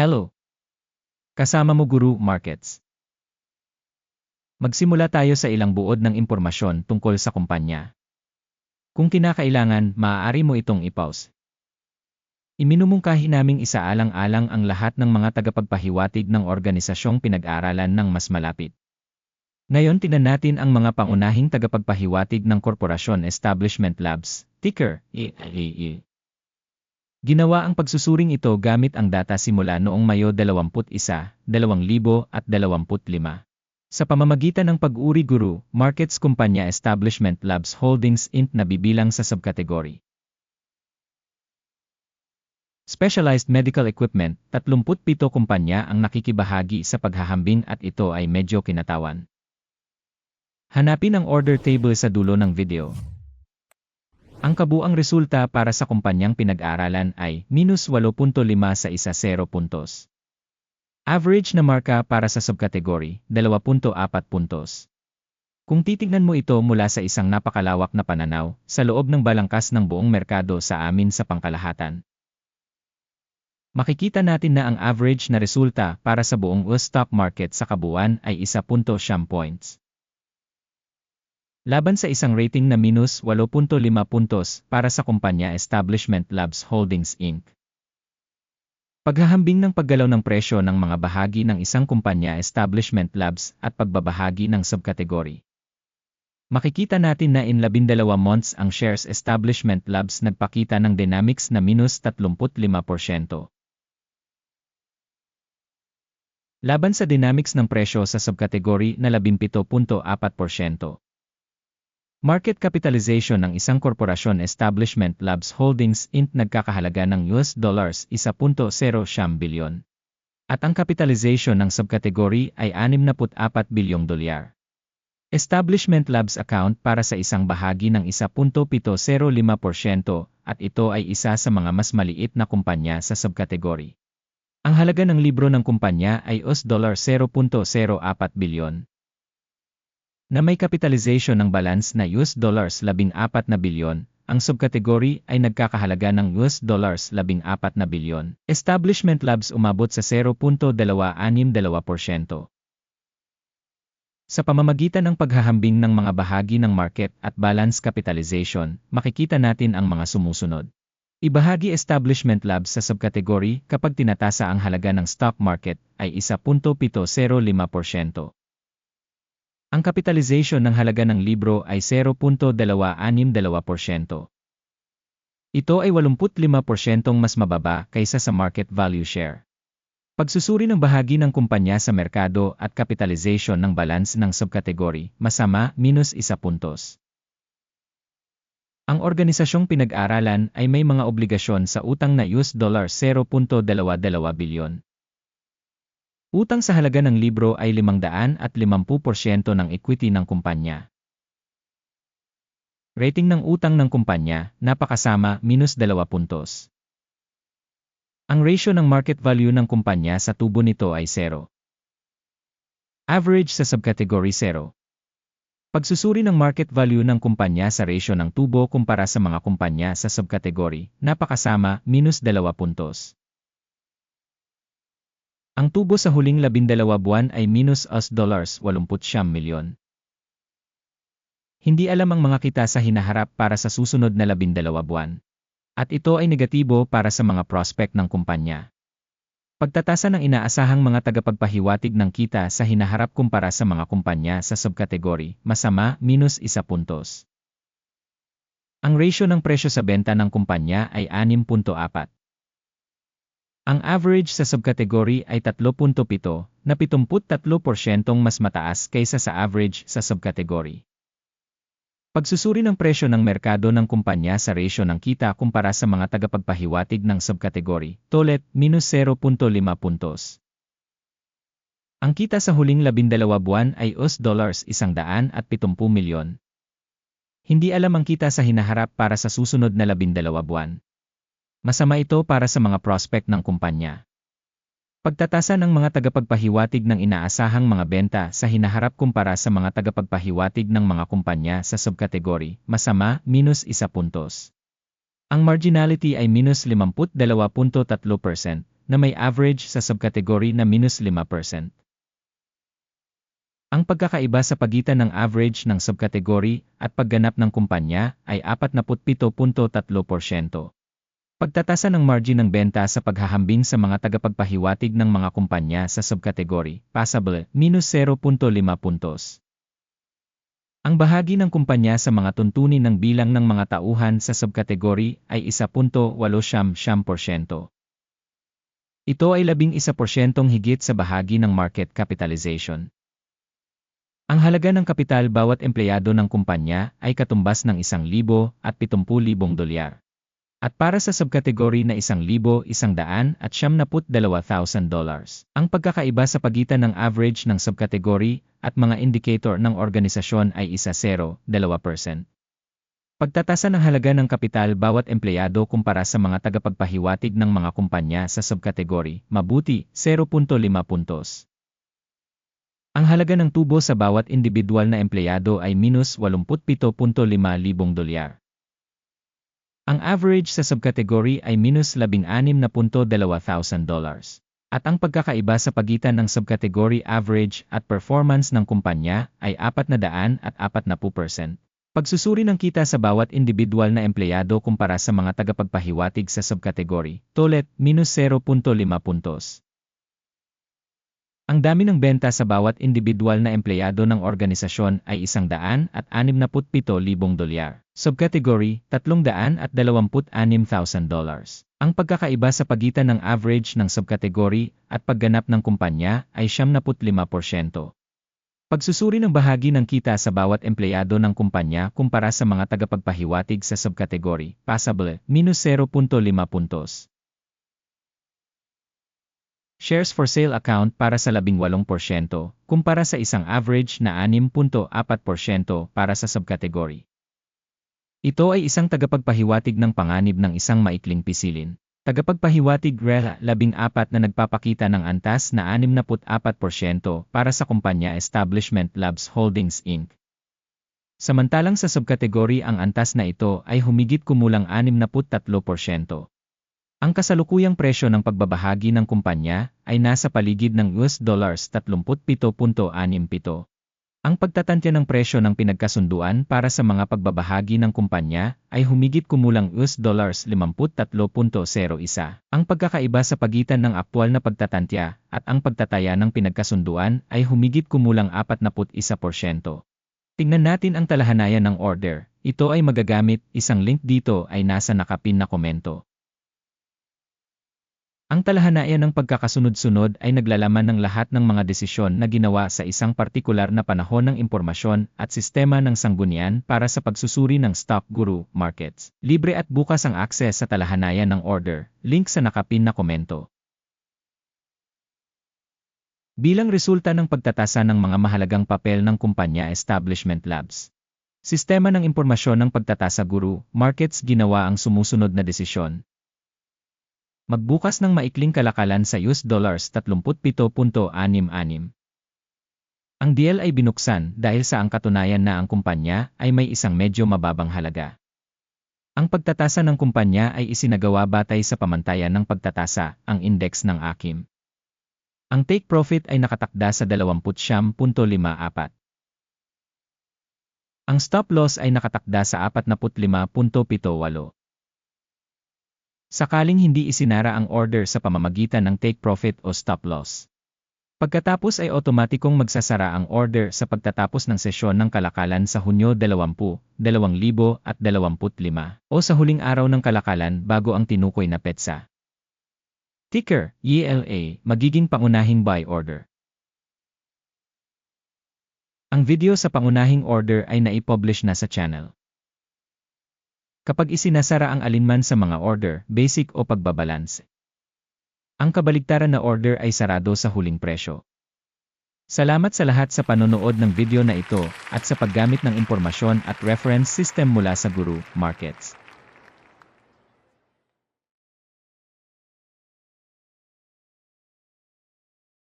Hello! Kasama mo Guru Markets. Magsimula tayo sa ilang buod ng impormasyon tungkol sa kumpanya. Kung kinakailangan, maaari mo itong i-pause. Iminumungkahi naming isaalang-alang ang lahat ng mga tagapagpahiwatig ng organisasyong pinag-aralan ng mas malapit. Ngayon tinan natin ang mga pangunahing tagapagpahiwatig ng Korporasyon Establishment Labs, ticker, EAE. Ginawa ang pagsusuring ito gamit ang data simula noong Mayo 21, 2025 sa pamamagitan ng pag-uri guru, Markets Kumpanya Establishment Labs Holdings Inc. na bibilang sa subkategory. Specialized Medical Equipment, 37 kumpanya ang nakikibahagi sa paghahambing at ito ay medyo kinatawan. Hanapin ang order table sa dulo ng video. Ang kabuang resulta para sa kumpanyang pinag-aralan ay minus 8.5 sa isa 0 puntos. Average na marka para sa subkategory, 2.4 puntos. Kung titignan mo ito mula sa isang napakalawak na pananaw, sa loob ng balangkas ng buong merkado sa amin sa pangkalahatan, Makikita natin na ang average na resulta para sa buong US stock market sa kabuuan ay 1.7 points. Laban sa isang rating na minus 8.5 puntos para sa kumpanya Establishment Labs Holdings Inc. Paghahambing ng paggalaw ng presyo ng mga bahagi ng isang kumpanya Establishment Labs at pagbabahagi ng subkategory. Makikita natin na in 12 months ang shares Establishment Labs nagpakita ng dynamics na minus 35%. Laban sa dynamics ng presyo sa subkategory na 17.4%. Market capitalization ng isang korporasyon Establishment Labs Holdings Inc. nagkakahalaga ng US dollars 1.0 bilyon. At ang capitalization ng subkategory ay 64 bilyong dolyar. Establishment Labs account para sa isang bahagi ng 1.705% at ito ay isa sa mga mas maliit na kumpanya sa subkategory. Ang halaga ng libro ng kumpanya ay US dollar 0.04 bilyon na may capitalization ng balance na US dollars 14 na bilyon, ang subkategory ay nagkakahalaga ng US dollars 14 na bilyon. Establishment Labs umabot sa 0.262%. Sa pamamagitan ng paghahambing ng mga bahagi ng market at balance capitalization, makikita natin ang mga sumusunod. Ibahagi establishment labs sa subkategory kapag tinatasa ang halaga ng stock market ay 1.705%. Ang capitalization ng halaga ng libro ay 0.262%. Ito ay 85% mas mababa kaysa sa market value share. Pagsusuri ng bahagi ng kumpanya sa merkado at capitalization ng balance ng subkategory, masama, minus isa puntos. Ang organisasyong pinag-aralan ay may mga obligasyon sa utang na US dollar 0.22 bilyon. Utang sa halaga ng libro ay 500 at 50% ng equity ng kumpanya. Rating ng utang ng kumpanya, napakasama, minus 2 puntos. Ang ratio ng market value ng kumpanya sa tubo nito ay 0. Average sa subcategory 0. Pagsusuri ng market value ng kumpanya sa ratio ng tubo kumpara sa mga kumpanya sa subkategory, napakasama, minus 2 puntos. Ang tubo sa huling 12 buwan ay minus US dollars 89 milyon. Hindi alam ang mga kita sa hinaharap para sa susunod na 12 buwan. At ito ay negatibo para sa mga prospect ng kumpanya. Pagtatasa ng inaasahang mga tagapagpahiwatig ng kita sa hinaharap kumpara sa mga kumpanya sa subkategory, masama, minus isa puntos. Ang ratio ng presyo sa benta ng kumpanya ay 6.4. Ang average sa subkategory ay 3.7, na 73% mas mataas kaysa sa average sa subkategory. Pagsusuri ng presyo ng merkado ng kumpanya sa ratio ng kita kumpara sa mga tagapagpahiwatig ng subkategory, tolet, minus 0.5 puntos. Ang kita sa huling 12 buwan ay US dollars 170 milyon. Hindi alam ang kita sa hinaharap para sa susunod na 12 buwan. Masama ito para sa mga prospect ng kumpanya. Pagtatasa ng mga tagapagpahiwatig ng inaasahang mga benta sa hinaharap kumpara sa mga tagapagpahiwatig ng mga kumpanya sa subkategory, masama, minus isa puntos. Ang marginality ay minus 52.3%, na may average sa subkategory na minus 5%. Ang pagkakaiba sa pagitan ng average ng subkategory at pagganap ng kumpanya ay 47.3%. Pagtatasa ng margin ng benta sa paghahambing sa mga tagapagpahiwatig ng mga kumpanya sa subkategory, passable, minus 0.5 puntos. Ang bahagi ng kumpanya sa mga tuntunin ng bilang ng mga tauhan sa subkategory ay 1.8 Ito ay 11% higit sa bahagi ng market capitalization. Ang halaga ng kapital bawat empleyado ng kumpanya ay katumbas ng 1,000 at 70,000 dolyar. At para sa subkategory na 1,100 at 72,000 dollars, ang pagkakaiba sa pagitan ng average ng subkategory at mga indicator ng organisasyon ay isa 0, 2%. Pagtatasa ng halaga ng kapital bawat empleyado kumpara sa mga tagapagpahiwatig ng mga kumpanya sa subkategory, mabuti, 0.5 puntos. Ang halaga ng tubo sa bawat individual na empleyado ay minus 87.5 libong dolyar. Ang average sa subkategory ay minus 16.2,000 dollars. At ang pagkakaiba sa pagitan ng subkategory average at performance ng kumpanya ay 400 at 40%. Pagsusuri ng kita sa bawat individual na empleyado kumpara sa mga tagapagpahiwatig sa subkategory, tolet, minus 0.5 puntos. Ang dami ng benta sa bawat individual na empleyado ng organisasyon ay 167,000 dolyar. Subcategory, 326,000 dollars. Ang pagkakaiba sa pagitan ng average ng subcategory at pagganap ng kumpanya ay 75%. Pagsusuri ng bahagi ng kita sa bawat empleyado ng kumpanya kumpara sa mga tagapagpahiwatig sa subcategory, passable, minus 0.5 puntos. Shares for sale account para sa 18% kumpara sa isang average na 6.4% para sa subcategory. Ito ay isang tagapagpahiwatig ng panganib ng isang maikling pisilin. Tagapagpahiwatig RELA 14 na nagpapakita ng antas na 64% para sa kumpanya Establishment Labs Holdings Inc. Samantalang sa subkategory ang antas na ito ay humigit kumulang 63%. Ang kasalukuyang presyo ng pagbabahagi ng kumpanya ay nasa paligid ng US dollars 37.67. Ang pagtatantya ng presyo ng pinagkasunduan para sa mga pagbabahagi ng kumpanya ay humigit kumulang US dollars 53.01. Ang pagkakaiba sa pagitan ng aktwal na pagtatantya at ang pagtataya ng pinagkasunduan ay humigit kumulang 41%. Tingnan natin ang talahanayan ng order. Ito ay magagamit, isang link dito ay nasa nakapin na komento. Ang talahanayan ng pagkakasunod-sunod ay naglalaman ng lahat ng mga desisyon na ginawa sa isang partikular na panahon ng impormasyon at sistema ng sanggunian para sa pagsusuri ng Stock Guru Markets. Libre at bukas ang akses sa talahanayan ng order, link sa nakapin na komento. Bilang resulta ng pagtatasa ng mga mahalagang papel ng kumpanya Establishment Labs. Sistema ng impormasyon ng pagtatasa guru, markets ginawa ang sumusunod na desisyon, Magbukas ng maikling kalakalan sa US dollars 37.66. Ang deal ay binuksan dahil sa ang katunayan na ang kumpanya ay may isang medyo mababang halaga. Ang pagtatasa ng kumpanya ay isinagawa batay sa pamantayan ng pagtatasa, ang index ng AKIM. Ang take profit ay nakatakda sa 20.54. Ang stop loss ay nakatakda sa 45.78. Sakaling hindi isinara ang order sa pamamagitan ng take profit o stop loss. Pagkatapos ay otomatikong magsasara ang order sa pagtatapos ng sesyon ng kalakalan sa Hunyo 20, 2025 o sa huling araw ng kalakalan bago ang tinukoy na petsa. Ticker, ELA, magiging pangunahing buy order. Ang video sa pangunahing order ay naipublish na sa channel. Kapag isinasara ang alinman sa mga order, basic o pagbabalance. Ang kabaligtaran na order ay sarado sa huling presyo. Salamat sa lahat sa panonood ng video na ito at sa paggamit ng impormasyon at reference system mula sa Guru Markets.